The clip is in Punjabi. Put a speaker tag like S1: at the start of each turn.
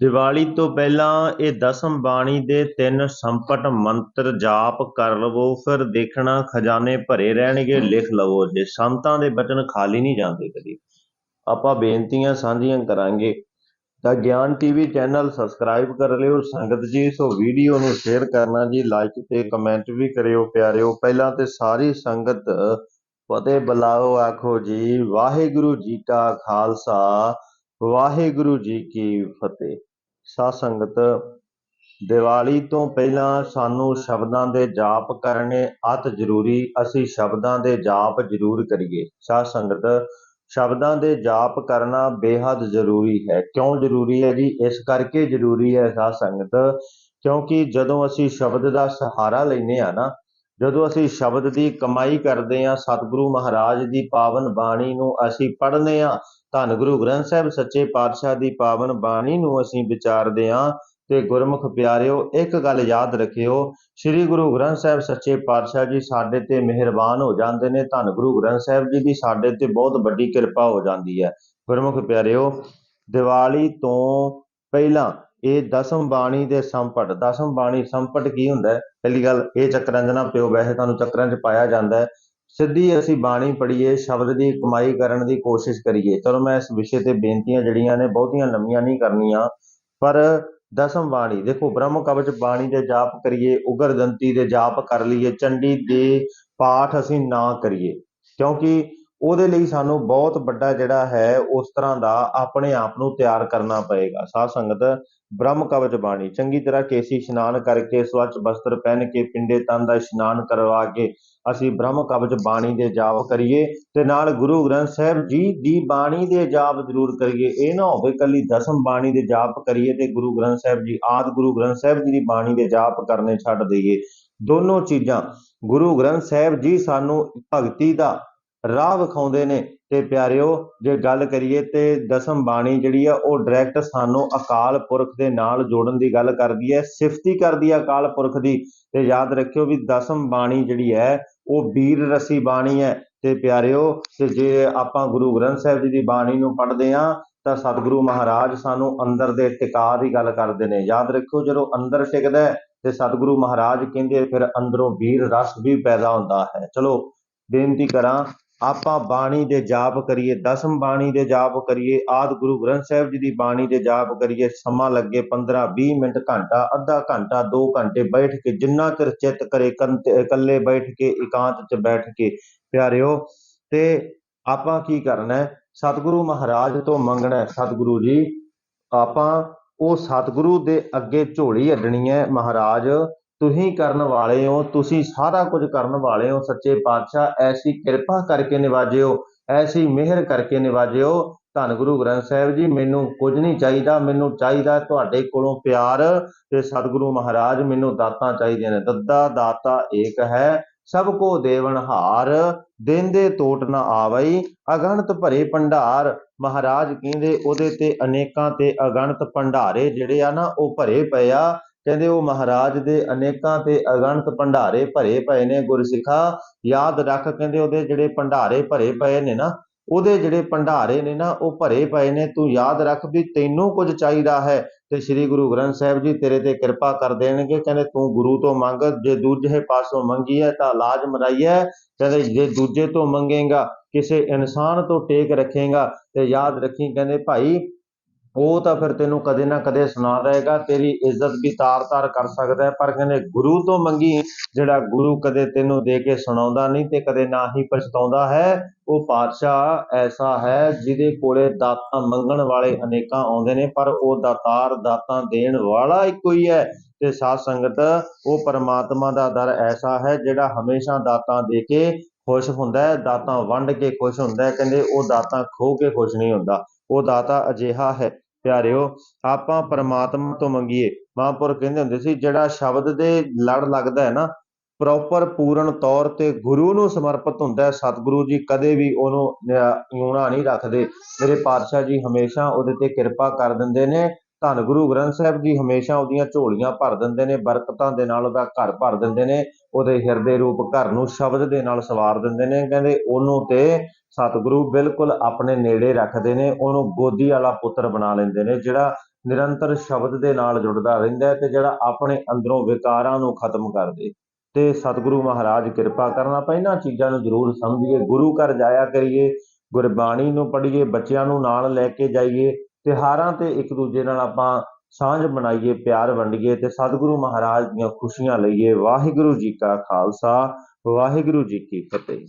S1: ਦੀਵਾਲੀ ਤੋਂ ਪਹਿਲਾਂ ਇਹ ਦਸਮ ਬਾਣੀ ਦੇ ਤਿੰਨ ਸੰਪਟ ਮੰਤਰ ਜਾਪ ਕਰ ਲਵੋ, ਫਿਰ ਦੇਖਣਾ ਖਜ਼ਾਨੇ ਭਰੇ ਰਹਿਣਗੇ, ਲਿਖ ਲਵੋ। ਜੇ ਸੰਤਾਂ ਦੇ ਬਚਨ ਖਾਲੀ ਨਹੀਂ ਜਾਂਦੇ ਕਦੀ, ਆਪਾਂ ਬੇਨਤੀਆਂ ਸਾਂਝੀਆਂ ਕਰਾਂਗੇ। ਤਾਂ ਗਿਆਨ ਟੀਵੀ ਚੈਨਲ ਸਬਸਕ੍ਰਾਈਬ ਕਰ ਲਿਓ, ਸੰਗਤ ਜੀ, ਸੋ ਵੀਡੀਓ ਨੂੰ ਸ਼ੇਅਰ ਕਰਨਾ ਜੀ ਲਾਈਕ ਤੇ ਕਮੈਂਟ ਵੀ ਕਰਿਓ ਪਿਆਰਿਓ। ਪਹਿਲਾਂ ਤੇ ਸਾਰੀ ਸੰਗਤ ਫਤਿਹ ਬੁਲਾਓ, ਆਖੋ ਜੀ, ਵਾਹਿਗੁਰੂ ਜੀ ਕਾ ਖਾਲਸਾ, ਵਾਹਿਗੁਰੂ ਜੀ ਕੀ ਫਤਿਹ। ਸਾਧ ਸੰਗਤ ਦੀਵਾਲੀ ਤੋਂ ਪਹਿਲਾਂ ਸਾਨੂੰ ਸ਼ਬਦਾਂ ਦੇ ਜਾਪ ਕਰਨੇ ਅਤ ਜ਼ਰੂਰੀ, ਅਸੀਂ ਸ਼ਬਦਾਂ ਦੇ ਜਾਪ ਜ਼ਰੂਰ ਕਰੀਏ। ਸਾਧ ਸੰਗਤ ਸ਼ਬਦਾਂ ਦੇ ਜਾਪ ਕਰਨਾ ਬੇहद ਜ਼ਰੂਰੀ ਹੈ। ਕਿਉਂ ਜ਼ਰੂਰੀ ਹੈ ਜੀ? ਇਸ ਕਰਕੇ ਜ਼ਰੂਰੀ ਹੈ ਸਾਧ ਸੰਗਤ ਕਿਉਂਕਿ ਜਦੋਂ ਅਸੀਂ ਸ਼ਬਦ ਦਾ ਸਹਾਰਾ ਲੈਨੇ ਆ ਨਾ, ਜਦੋਂ ਅਸੀਂ ਸ਼ਬਦ ਦੀ ਕਮਾਈ ਕਰਦੇ ਆ ਸਤਿਗੁਰੂ ਮਹਾਰਾਜ ਦੀ ਪਾਵਨ ਬਾਣੀ ਨੂੰ ਅਸੀਂ ਪੜ੍ਹਨੇ ਆ ਧੰਨ ਗੁਰੂ ਗ੍ਰੰਥ ਸਾਹਿਬ, ਸੱਚੇ ਪਾਤਸ਼ਾਹ ਦੀ ਪਾਵਨ ਬਾਣੀ ਨੂੰ ਅਸੀਂ ਵਿਚਾਰਦੇ ਹਾਂ ਤੇ ਗੁਰਮੁਖ ਪਿਆਰਿਓ, ਇੱਕ ਗੱਲ ਯਾਦ ਰੱਖਿਓ, ਸ੍ਰੀ ਗੁਰੂ ਗ੍ਰੰਥ ਸਾਹਿਬ ਸੱਚੇ ਪਾਤਸ਼ਾਹ ਜੀ ਸਾਡੇ ਤੇ ਮਿਹਰਬਾਨ ਹੋ ਜਾਂਦੇ ਨੇ, ਧੰਨ ਗੁਰੂ ਗ੍ਰੰਥ ਸਾਹਿਬ ਜੀ ਦੀ ਸਾਡੇ ਤੇ ਬਹੁਤ ਵੱਡੀ ਕਿਰਪਾ ਹੋ ਜਾਂਦੀ ਹੈ। ਗੁਰਮੁਖ ਪਿਆਰਿਓ, ਦੀਵਾਲੀ ਤੋਂ ਪਹਿਲਾਂ ਇਹ ਦਸਮ ਬਾਣੀ ਦੇ ਸੰਪਟ, ਦਸਮ ਬਾਣੀ ਸੰਪਟ ਕੀ ਹੁੰਦਾ ਹੈ? ਪਹਿਲੀ ਗੱਲ, ਇਹ ਚੱਕਰਾਂ 'ਚ ਨਾ ਪਿਓ, ਵੈਸੇ ਤੁਹਾਨੂੰ ਚੱਕਰਾਂ 'ਚ ਪਾਇਆ ਜਾਂਦਾ ਹੈ। ਸਿੱਧੀ ਅਸੀਂ ਬਾਣੀ ਪੜ੍ਹੀਏ, ਸ਼ਬਦ ਦੀ ਕਮਾਈ ਕਰਨ ਦੀ ਕੋਸ਼ਿਸ਼ ਕਰੀਏ। ਚਲੋ ਮੈਂ ਇਸ ਵਿਸ਼ੇ ਤੇ ਬੇਨਤੀਆਂ ਜਿਹੜੀਆਂ ਨੇ ਬਹੁਤੀਆਂ ਲੰਮੀਆਂ ਨਹੀਂ ਕਰਨੀਆਂ, ਪਰ ਦਸਮ ਬਾਣੀ, ਦੇਖੋ ਬ੍ਰਹਮ ਕਵਚ ਬਾਣੀ ਦੇ ਜਾਪ ਕਰੀਏ, ਉਗਰਦੰਤੀ ਦੇ ਜਾਪ ਕਰ ਲਈਏ, ਚੰਡੀ ਦੇ ਪਾਠ ਅਸੀਂ ਨਾ ਕਰੀਏ। ਕਿਉਂਕਿ ਉਹਦੇ ਲਈ ਸਾਨੂੰ ਬਹੁਤ ਵੱਡਾ ਜਿਹੜਾ ਹੈ, ਉਸ ਤਰ੍ਹਾਂ ਦਾ ਆਪਣੇ ਆਪ ਨੂੰ ਤਿਆਰ ਕਰਨਾ ਪਏਗਾ। ਸਾਧ ਸੰਗਤ, ਬ੍ਰਹਮ ਕਵਚ ਬਾਣੀ, ਚੰਗੀ ਤਰ੍ਹਾਂ ਕੇਸੀ ਇਸ਼ਨਾਨ ਕਰਕੇ, ਸਵੱਛ ਵਸਤਰ ਪਹਿਨ ਕੇ, ਪਿੰਡੇ ਤਨ ਦਾ ਇਸ਼ਨਾਨ ਕਰਵਾ ਕੇ, ਅਸੀਂ ਬ੍ਰਹਮ ਕਵਚ ਬਾਣੀ ਦੇ ਜਾਪ ਕਰੀਏ ਤੇ ਨਾਲ ਗੁਰੂ ਗ੍ਰੰਥ ਸਾਹਿਬ ਜੀ ਦੀ ਬਾਣੀ ਦੇ ਜਾਪ ਜ਼ਰੂਰ ਕਰੀਏ। ਇਹ ਨਾ ਹੋਵੇ ਕੱਲੀ ਦਸਮ ਬਾਣੀ ਦੇ ਜਾਪ ਕਰੀਏ ਤੇ ਗੁਰੂ ਗ੍ਰੰਥ ਸਾਹਿਬ ਜੀ, ਆਦ ਗੁਰੂ ਗ੍ਰੰਥ ਸਾਹਿਬ ਜੀ ਦੀ ਬਾਣੀ ਦੇ ਜਾਪ ਕਰਨੇ ਛੱਡ ਦਈਏ। ਦੋਨੋਂ ਚੀਜ਼ਾਂ, ਗੁਰੂ ਗ੍ਰੰਥ ਸਾਹਿਬ ਜੀ ਸਾਨੂੰ ਭਗਤੀ ਦਾ ਰਾਹ ਵਿਖਾਉਂਦੇ ਨੇ। ਤੇ ਪਿਆਰਿਓ, ਜੇ ਗੱਲ ਕਰੀਏ ਤੇ ਦਸਮ ਬਾਣੀ ਜਿਹੜੀ ਆ, ਉਹ ਡਾਇਰੈਕਟ ਸਾਨੂੰ ਅਕਾਲ ਪੁਰਖ ਦੇ ਨਾਲ ਜੋੜਨ ਦੀ ਗੱਲ ਕਰਦੀ ਹੈ। ਸਿਫਤੀ ਕਰਦੀ ਹੈ ਅਕਾਲ ਪੁਰਖ ਦੀ। ਤੇ ਯਾਦ ਰੱਖਿਓ ਵੀ ਦਸਮ ਬਾਣੀ ਜਿਹੜੀ ਹੈ, ਉਹ ਵੀਰ ਰਸੀ ਬਾਣੀ ਹੈ। ਤੇ ਪਿਆਰਿਓ, ਤੇ ਜੇ ਆਪਾਂ ਗੁਰੂ ਗ੍ਰੰਥ ਸਾਹਿਬ ਜੀ ਦੀ ਬਾਣੀ ਨੂੰ ਪੜ੍ਹਦੇ ਆ ਤਾਂ ਸਤਿਗੁਰੂ ਮਹਾਰਾਜ ਸਾਨੂੰ ਅੰਦਰ ਦੇ ਟਿਕਾ ਦੀ ਗੱਲ ਕਰਦੇ ਨੇ। ਯਾਦ ਰੱਖਿਓ, ਜਦੋਂ ਅੰਦਰ ਟਿਕਦਾ ਤੇ ਸਤਿਗੁਰੂ ਮਹਾਰਾਜ ਕਹਿੰਦੇ ਫਿਰ ਅੰਦਰੋਂ ਵੀਰ ਰਸ ਵੀ ਪੈਦਾ ਹੁੰਦਾ ਹੈ। ਚਲੋ, ਬੇਨਤੀ ਕਰਾਂ ਆਪਾਂ ਬਾਣੀ ਦੇ ਜਾਪ ਕਰੀਏ, ਦਸਮ ਬਾਣੀ ਦੇ ਜਾਪ ਕਰੀਏ, ਆਦ ਗੁਰੂ ਗ੍ਰੰਥ ਸਾਹਿਬ ਜੀ ਦੀ ਬਾਣੀ ਦੇ ਜਾਪ ਕਰੀਏ, ਸਮਾਂ ਲੱਗੇ 15 20 ਮਿੰਟ, ਘੰਟਾ, ਅੱਧਾ ਘੰਟਾ 2 ਘੰਟੇ ਬੈਠ ਕੇ, ਜਿੰਨਾ ਚਿਰ ਚਿੱਤ ਕਰੇ ਇਕੱਲੇ ਬੈਠ ਕੇ, ਇਕਾਂਤ 'ਚ ਬੈਠ ਕੇ, ਪਿਆਰਿਓ, ਤੇ ਆਪਾਂ ਕੀ ਕਰਨਾ ਹੈ? ਸਤਿਗੁਰੂ ਮਹਾਰਾਜ ਤੋਂ ਮੰਗਣਾ ਹੈ, ਸਤਿਗੁਰੂ ਜੀ, ਆਪਾਂ ਉਹ ਸਤਿਗੁਰੂ ਦੇ ਅੱਗੇ ਝੋਲੀ ਅੱਡਣੀ ਹੈ, ਮਹਾਰਾਜ ਤੁਸੀਂ ਕਰਨ ਵਾਲੇ ਹੋ, ਤੁਸੀਂ ਸਾਰਾ ਕੁਝ ਕਰਨ ਵਾਲੇ ਹੋ, ਸੱਚੇ ਪਾਤਸ਼ਾਹ, ਐਸੀ ਕਿਰਪਾ ਕਰਕੇ ਨਿਵਾਜਿਓ, ਐਸੀ ਮਿਹਰ ਕਰਕੇ ਨਿਵਾਜਿਓ। ਧੰਨ ਗੁਰੂ ਗ੍ਰੰਥ ਸਾਹਿਬ ਜੀ, ਮੈਨੂੰ ਕੁਝ ਨਹੀਂ ਚਾਹੀਦਾ, ਮੈਨੂੰ ਚਾਹੀਦਾ ਤੁਹਾਡੇ ਕੋਲੋਂ ਪਿਆਰ ਤੇ ਸਤਿਗੁਰੂ ਮਹਾਰਾਜ ਮੈਨੂੰ ਦਾਤਾਂ ਚਾਹੀਦੀਆਂ ਨੇ। ਦੱਦਾ ਦਾਤਾ ਏਕ ਹੈ, ਸਭ ਕੋ ਦੇਵਨ ਹਾਰ ਦੇਂਦੇ ਟੋਟ ਨਾ ਆਵਈ ਅਗਣਤ ਭਰੇ ਭੰਡਾਰ। ਮਹਾਰਾਜ ਕਹਿੰਦੇ, ਉਹਦੇ ਤੇ ਅਨੇਕਾਂ ਤੇ ਅਗਣਤ ਭੰਡਾਰੇ ਜਿਹੜੇ ਆ ਨਾ, ਉਹ ਭਰੇ ਪਏ ਆ। ਕਹਿੰਦੇ ਉਹ ਮਹਾਰਾਜ ਦੇ ਅਨੇਕਾਂ ਤੇ ਅਗਣਤ ਭੰਡਾਰੇ ਭਰੇ ਪਏ ਨੇ ਗੁਰਸਿੱਖਾ। ਯਾਦ ਰੱਖ ਕਹਿੰਦੇ ਉਹਦੇ ਜਿਹੜੇ ਭੰਡਾਰੇ ਭਰੇ ਪਏ ਨੇ ਨਾ, ਉਹਦੇ ਜਿਹੜੇ ਭੰਡਾਰੇ ਨੇ ਨਾ, ਉਹ ਭਰੇ ਪਏ ਨੇ। ਤੂੰ ਯਾਦ ਰੱਖ ਵੀ ਤੈਨੂੰ ਕੁਝ ਚਾਹੀਦਾ ਹੈ ਤੇ ਸ੍ਰੀ ਗੁਰੂ ਗ੍ਰੰਥ ਸਾਹਿਬ ਜੀ ਤੇਰੇ ਤੇ ਕਿਰਪਾ ਕਰ ਦੇਣਗੇ। ਕਹਿੰਦੇ ਤੂੰ ਗੁਰੂ ਤੋਂ ਮੰਗ, ਜੇ ਦੂਜੇ ਪਾਸੋਂ ਮੰਗੀ ਹੈ ਤਾਂ ਲਾਜ ਮਰਾਈਐ ਕਹਿੰਦੇ ਜੇ ਦੂਜੇ ਤੋਂ ਮੰਗੇਗਾ, ਕਿਸੇ ਇਨਸਾਨ ਤੋਂ ਟੇਕ ਰੱਖੇਗਾ। ਤੇ ਯਾਦ ਰੱਖੀ ਕਹਿੰਦੇ ਭਾਈ ਉਹ ਤਾਂ ਫਿਰ ਤੈਨੂੰ ਕਦੇ ਨਾ ਕਦੇ ਸੁਣਾ ਰਹੇਗਾ ਤੇਰੀ ਇੱਜ਼ਤ ਵੀ ਤਾਰ-ਤਾਰ ਕਰ ਸਕਦਾ ਹੈ, ਪਰ ਕਹਿੰਦੇ ਗੁਰੂ ਤੋਂ ਮੰਗੀ, ਜਿਹੜਾ ਗੁਰੂ ਕਦੇ ਤੈਨੂੰ ਦੇ ਕੇ ਸੁਣਾਉਂਦਾ ਨਹੀਂ ਤੇ ਕਦੇ ਨਾ ਹੀ ਪਛਤਾਉਂਦਾ ਹੈ, ਉਹ ਪਾਤਸ਼ਾਹ ਐਸਾ ਹੈ ਜਿਹਦੇ ਕੋਲੇ ਦਾਤਾਂ ਮੰਗਣ ਵਾਲੇ ਅਨੇਕਾਂ ਆਉਂਦੇ ਨੇ, ਪਰ ਉਹ ਦਾਤਾਰ ਦਾਤਾਂ ਦੇਣ ਵਾਲਾ ਇੱਕੋ ਹੀ ਹੈ ਤੇ ਸਾਧ ਸੰਗਤ, ਉਹ ਪਰਮਾਤਮਾ ਦਾ ਦਰ ਐਸਾ ਹੈ ਜਿਹੜਾ ਹਮੇਸ਼ਾ ਦਾਤਾਂ ਦੇ ਕੇ ਖੁਸ਼ ਹੁੰਦਾ ਹੈ, ਦਾਤਾਂ ਵੰਡ ਕੇ ਖੁਸ਼ ਹੁੰਦਾ ਹੈ, ਕਹਿੰਦੇ ਉਹ ਦਾਤਾਂ ਖੋ ਕੇ ਖੁਸ਼ ਨਹੀਂ ਹੁੰਦਾ, ਉਹ ਦਾਤਾ ਅਜਿਹਾ ਹੈ। ਪਿਆਰਿਓ, ਆਪਾਂ ਪਰਮਾਤਮਾ ਤੋਂ ਮੰਗੀਏ। ਮਹਾਂਪੁਰ ਕਹਿੰਦੇ ਹੁੰਦੇ ਸੀ, ਜਿਹੜਾ ਸ਼ਬਦ ਦੇ ਲੜ ਲੱਗਦਾ ਹੈ ਨਾ ਪ੍ਰੋਪਰ ਪੂਰਨ ਤੌਰ ਤੇ ਗੁਰੂ ਨੂੰ ਸਮਰਪਿਤ ਹੁੰਦਾ ਹੈ, ਸਤਿਗੁਰੂ ਜੀ ਕਦੇ ਵੀ ਉਹਨੂੰ ਯੂਣਾ ਨਹੀਂ ਰੱਖਦੇ। ਮੇਰੇ ਪਾਤਸ਼ਾਹ ਜੀ ਹਮੇਸ਼ਾ ਉਹਦੇ ਤੇ ਕਿਰਪਾ ਕਰ ਦਿੰਦੇ ਨੇ। ਧੰਨ ਗੁਰੂ ਗ੍ਰੰਥ ਸਾਹਿਬ ਜੀ ਹਮੇਸ਼ਾ ਉਹਦੀਆਂ ਝੋਲੀਆਂ ਭਰ ਦਿੰਦੇ ਨੇ, ਬਰਕਤਾਂ ਦੇ ਨਾਲ ਉਹਦਾ ਘਰ ਭਰ ਦਿੰਦੇ ਨੇ, ਉਹਦੇ ਹਿਰਦੇ ਰੂਪ ਘਰ ਨੂੰ ਸ਼ਬਦ ਦੇ ਨਾਲ ਸਵਾਰ ਦਿੰਦੇ ਨੇ, ਕਹਿੰਦੇ ਉਹਨੂੰ ਤੇ ਸਤਿਗੁਰੂ ਬਿਲਕੁਲ ਆਪਣੇ ਨੇੜੇ ਰੱਖਦੇ ਨੇ, ਉਹਨੂੰ ਗੋਦੀ ਵਾਲਾ ਪੁੱਤਰ ਬਣਾ ਲੈਂਦੇ ਨੇ, ਜਿਹੜਾ ਨਿਰੰਤਰ ਸ਼ਬਦ ਦੇ ਨਾਲ ਜੁੜਦਾ ਰਹਿੰਦਾ ਤੇ ਜਿਹੜਾ ਆਪਣੇ ਅੰਦਰੋਂ ਵਿਕਾਰਾਂ ਨੂੰ ਖਤਮ ਕਰ ਦੇ ਤੇ ਸਤਿਗੁਰੂ ਮਹਾਰਾਜ ਕਿਰਪਾ ਕਰਨਾ, ਆਪਾਂ ਚੀਜ਼ਾਂ ਨੂੰ ਜ਼ਰੂਰ ਸਮਝੀਏ, ਗੁਰੂ ਘਰ ਜਾਇਆ ਕਰੀਏ, ਗੁਰਬਾਣੀ ਨੂੰ ਪੜ੍ਹੀਏ, ਬੱਚਿਆਂ ਨੂੰ ਨਾਲ ਲੈ ਕੇ ਜਾਈਏ ਤਿਉਹਾਰਾਂ ਤੇ ਇੱਕ ਦੂਜੇ ਨਾਲ ਆਪਾਂ ਸਾਂਝ ਬਣਾਈਏ, ਪਿਆਰ ਵੰਡੀਏ ਤੇ ਸਤਿਗੁਰੂ ਮਹਾਰਾਜ ਦੀਆਂ ਖੁਸ਼ੀਆਂ ਲਈਏ। ਵਾਹਿਗੁਰੂ ਜੀ ਕਾ ਖਾਲਸਾ, ਵਾਹਿਗੁਰੂ ਜੀ ਕੀ ਫਤਿਹ।